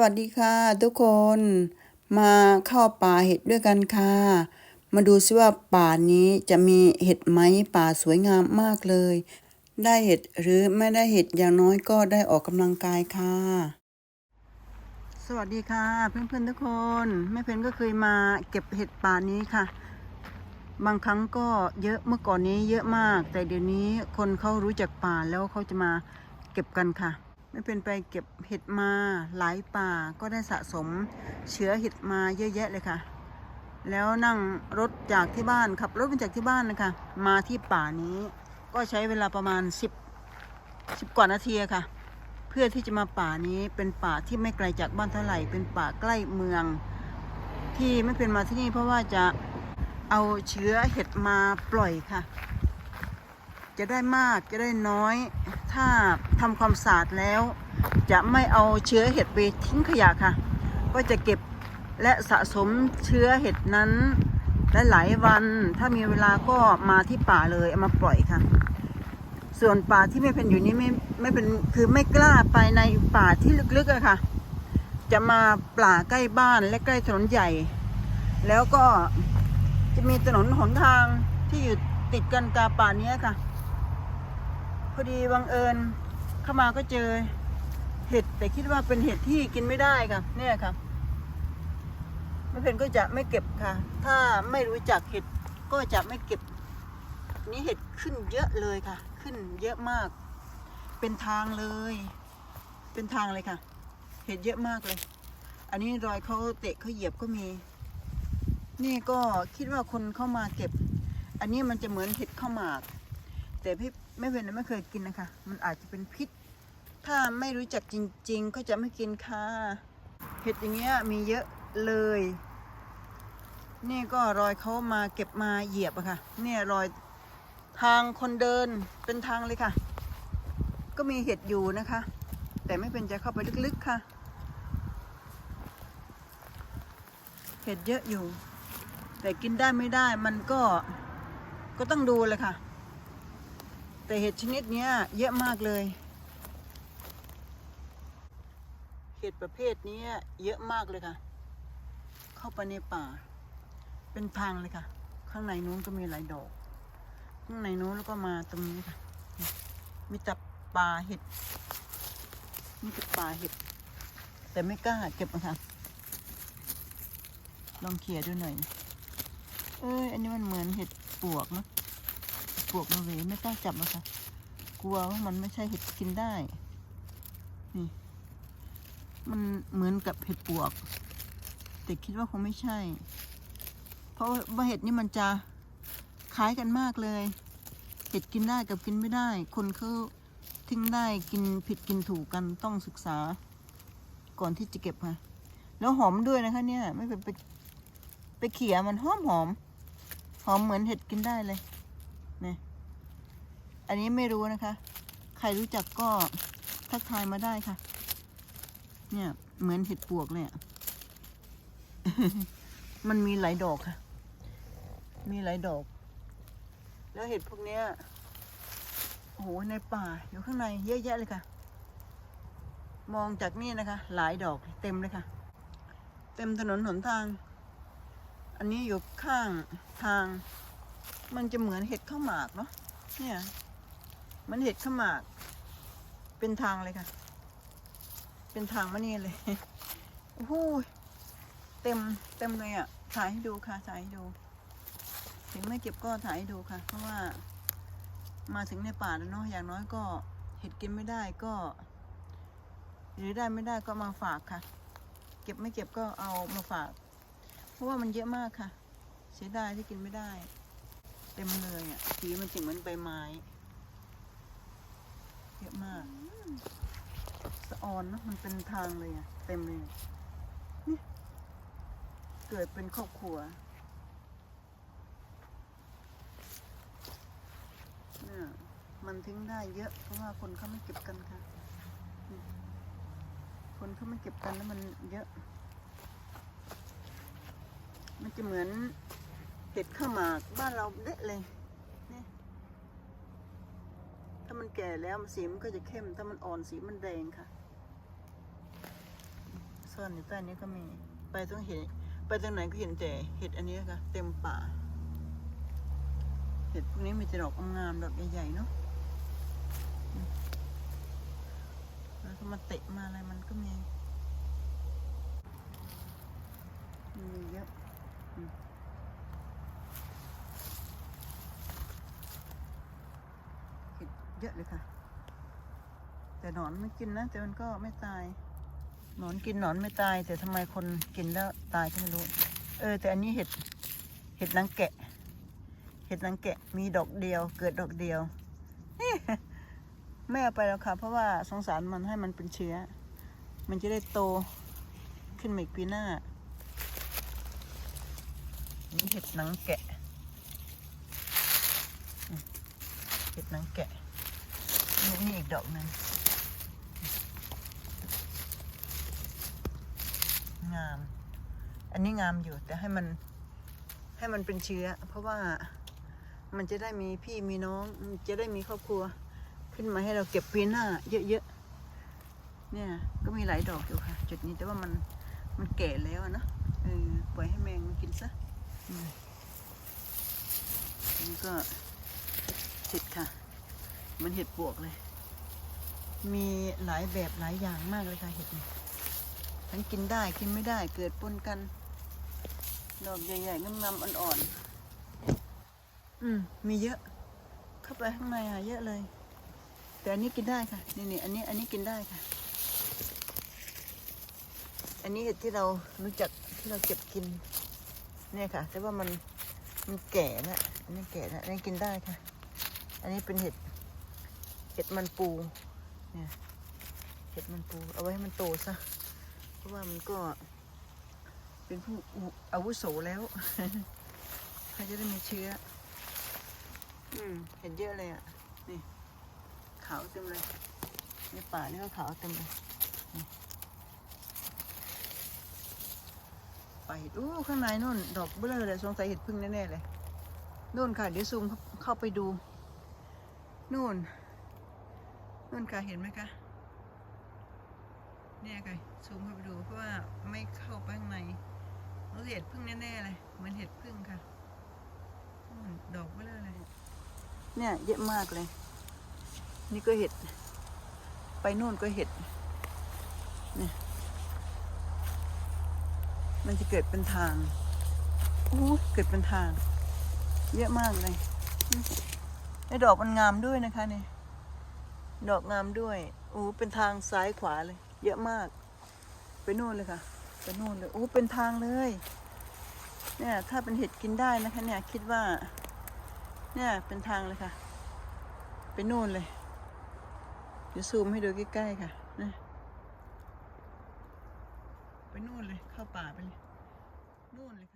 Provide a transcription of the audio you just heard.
วัสดีค่ะทุกคนมาเข้าป่าเห็ดด้วยกันค่ะ มาดูซิว่าป่านี้จะมีเห็ดไหมป่าสวยงามมากเลย ได้เห็ดหรือไม่ได้เห็ดอย่างน้อยก็ได้ออกกำลังกายค่ะ สวัสดีค่ะ เพื่อนๆทุกคนแม่เพนก็เคยมาเก็บเห็ดป่านี้ค่ะ บางครั้งก็เยอะเมื่อก่อนนี้เยอะมาก แต่เดี๋ยวนี้คนเขารู้จักป่าแล้วเขาจะมาเก็บกันค่ะ ไม่เป็นไปเก็บเห็ดมาหลายป่าก็ได้สะสมเชื้อเห็ดมาเยอะแยะเลยค่ะ แล้วนั่งรถจากที่บ้านขับรถมาจากที่บ้านนะคะมาที่ป่านี้ ก็ใช้เวลาประมาณ 10 10กว่านาทีค่ะ เพื่อที่จะมาป่านี้เป็นป่าที่ไม่ไกลจากบ้านเท่าไหร่ เป็นป่าใกล้เมือง ที่ไม่เป็นมาที่นี่เพราะว่าจะเอาเชื้อเห็ดมาปล่อยค่ะ จะได้มากจะได้น้อย ถ้าทำความสะอาดแล้ว จะไม่เอาเชื้อเห็ดไปทิ้งขยะค่ะ ก็จะเก็บและสะสมเชื้อเห็ดนั้นหลายวันถ้ามีเวลาก็มาที่ป่าเลยเอามาปล่อยค่ะ ส่วนป่าที่ไม่เป็นอยู่นี้ไม่ไม่เป็นคือไม่กล้าไปในป่าที่ลึกๆอะค่ะ จะมาป่าใกล้บ้านและใกล้ถนนใหญ่ แล้วก็จะมีถนนหนทางที่อยู่ติดกันกับป่านี้ค่ะ พอดีบังเอิญเข้ามาก็เจอเห็ดแต่คิดว่าเป็นเห็ดที่กินไม่ได้ค่ะเนี่ยค่ะไม่เพนก็จะไม่เก็บค่ะ ถ้าไม่รู้จักเห็ดก็จะไม่เก็บ นี่เห็ดขึ้นเยอะเลยค่ะ ขึ้นเยอะมาก เป็นทางเลย เป็นทางเลยค่ะ เห็ดเยอะมากเลย อันนี้รอยเขาเตะเขาเหยียบก็มี นี่ก็คิดว่าคนเข้ามาเก็บ อันนี้มันจะเหมือนเห็ดข้าวหมาก แต่พี่ ไม่เป็นไม่เคยกินนะคะ มันอาจจะเป็นพิษ ถ้าไม่รู้จักจริง ๆ ก็จะไม่กินค่ะเห็ดอย่างเงี้ยมีเยอะเลย นี่ก็รอยเขามาเก็บมาเหยียบอะค่ะ เนี่ยรอยทางคนเดินเป็นทางเลยค่ะ ก็มีเห็ดอยู่นะคะ แต่ไม่เป็นจะเข้าไปลึกๆค่ะ เห็ดเยอะอยู่ แต่กินได้ไม่ได้มันก็ก็ต้องดูเลยค่ะ แต่เห็ดชนิดนี้เยอะมากเลย เห็ดประเภทนี้เยอะมากเลยค่ะ เข้าไปในป่า เป็นทางเลยค่ะ ข้างในนู้นก็มีหลายดอก ข้างในนู้นแล้วก็มาตรงนี้ค่ะ มีแต่ป่าเห็ดมีแต่ป่าเห็ด แต่ไม่กล้าเก็บนะคะลองเขี่ยดูหน่อย เอ้ย อันนี้มันเหมือนเห็ดปวกเนอะ ปวกมาเลยไม่กล้าจับนะค่ะ กลัวว่ามันไม่ใช่เห็ดกินได้ นี่ มันเหมือนกับเห็ดปวก แต่คิดว่าคงไม่ใช่ เพราะว่าเห็ดนี่มันจะคล้ายกันมากเลย เห็ดกินได้กับกินไม่ได้ คนเขาทิ้งได้กินผิดกินถูกกันต้องศึกษา ก่อนที่จะเก็บค่ะ แล้วหอมด้วยนะคะเนี่ย ไม่เป็นไปไปเขี่ยมันหอมหอมหอมเหมือนเห็ดกินได้เลย นี่อันนี้ไม่รู้นะคะ ใครรู้จักก็ทักทายมาได้ค่ะ เนี่ย เหมือนเห็ดปวกเลยอะมันมีหลายดอกค่ะ มีหลายดอก แล้วเห็ดพวกเนี้ยโอ้โหในป่าอยู่ข้างในเยอะแยะเลยค่ะ มองจากนี่นะคะ หลายดอกเต็มเลยค่ะ เต็มถนนหนทาง อันนี้อยู่ข้างทาง มันจะเหมือนเห็ดข้าวหมากเนาะเนี่ย มันเห็ดข้าวหมาก เป็นทางเลยค่ะ เป็นทางมานี่เลยโอ้โหเต็มเต็มเลยอะถ่ายให้ดูค่ะถ่ายให้ดู ถึงไม่เก็บก็ถ่ายให้ดูค่ะ เพราะว่ามาถึงในป่าแล้วเนาะอย่างน้อยก็เห็ดกินไม่ได้ก็ หรือได้ไม่ได้ก็มาฝากค่ะ เก็บไม่เก็บก็เอามาฝาก เพราะว่ามันเยอะมากค่ะ เสียดายที่กินไม่ได้ เต็มเลยอะสีมันจึงเหมือนใบไม้เยอะมากสะออนนะมันเป็นทางเลยอะเต็มเลยนี่เกิดเป็นครอบครัวเนี่ยมันทิ้งได้เยอะ เพราะว่าคนเขาไม่เก็บกันค่ะ คนเขาไม่เก็บกันแล้วมันเยอะ มันจะเหมือน เห็ดข้าวหมากบ้านเราเละเลยนี่ถ้ามันแก่แล้วสีมันก็จะเข้ม ถ้ามันอ่อนสีมันแดงค่ะสซ่อนอยู่ใต้นี้ก็มี ไปต้องเห็น ไปตรงไหนก็เห็นแต่เห็ดอันนี้ค่ะ เต็มป่า เห็ดพวกนี้มีแต่ดอกงามดอกใหญ่ๆเนาะแล้วก็มาเตะมาอะไรมันก็มีมีเยอะอืม เยอะเลยค่ะ แต่หนอนไม่กินนะ แต่มันก็ไม่ตาย หนอนกินหนอนไม่ตาย แต่ทำไมคนกินแล้วตายก็ไม่รู้ เออ แต่อันนี้เห็ด เห็ดนางแกะ เห็ดนางแกะ มีดอกเดียว เกิดดอกเดียวไม่เอาไปแล้วค่ะ เพราะว่าสงสารมันให้มันเป็นเชื้อ มันจะได้โตขึ้นมาอีกปีหน้านี่เห็ดนางแกะ เห็ดนางแกะ นี่อีกดอกหนึ่งงาม อันนี้งามอยู่แต่ให้มันให้มันเป็นเชื้อ เพราะว่ามันจะได้มีพี่มีน้องจะได้มีครอบครัว ขึ้นมาให้เราเก็บปีหน้า เยอะๆเนี่ย ก็มีหลายดอกอยู่ค่ะ จุดนี้แต่ว่ามันมันแก่แล้วเนอะเออปล่อยให้แมงมันกินซะอันนี้ก็เสร็จค่ะ มันเห็ดปวกเลย มีหลายแบบหลายอย่างมากเลยค่ะเห็ดเนี่ยทั้งกินได้กินไม่ได้เกิดปนกัน ดอกใหญ่ๆงามๆอ่อนๆ อืม มีเยอะ เข้าไปข้างในอะเยอะเลย แต่อันนี้กินได้ค่ะ นี่นี่อันนี้อันนี้กินได้ค่ะ อันนี้เห็ดที่เรารู้จักที่เราเก็บกิน เนี่ยค่ะ แต่ว่ามันมันแก่แล้วอันนี้แก่แล้วอันนี้กินได้ค่ะ อันนี้เป็นเห็ด เห็ดมันปูเนี่ยเห็ดมันปู เอาไว้ให้มันโตซะ เพราะว่ามันก็ เป็นผู้อาวุโสแล้วเขาจะได้มีเชื้อ อืม เห็นเยอะเลยอะ นี่ ขาวเต็มเลย ในป่านี่ก็ขาวเต็มเลยไปอู้ข้างในนู่น ดอกเบลอเลยสงสัยเห็ดพึ่งแน่ๆเลยนู่นค่ะ เดี๋ยวซูมเข้าไปดู นู่น นู่นค่ะเห็นไหมคะเนี่ยค่ะซูมเข้าไปดูเพราะว่าไม่เข้าไปข้างในเราเห็ดพึ่งแน่ๆเลยเหมือนเห็ดพึ่งค่ะนู่นดอกเบลอเลยเนี่ยเยอะมากเลย นี่ก็เห็ด ไปนู่นก็เห็ดเนี่ยมันจะเกิดเป็นทางอู้เกิดเป็นทาง เยอะมากเลยไอ้ดอกมันงามด้วยนะคะเนี่ย ดอกงามด้วยโอ้เป็นทางซ้ายขวาเลย เยอะมาก ไปนู่นเลยค่ะ ไปนู่นเลยโอ้เป็นทางเลย เนี่ยถ้าเป็นเห็ดกินได้นะคะเนี่ยคิดว่า เนี่ยเป็นทางเลยค่ะ ไปนู่นเลยเดี๋ยวซูมให้ดูใกล้ๆค่ะนะไปนู่นเลยเข้าป่าไปเลยนู่นเลย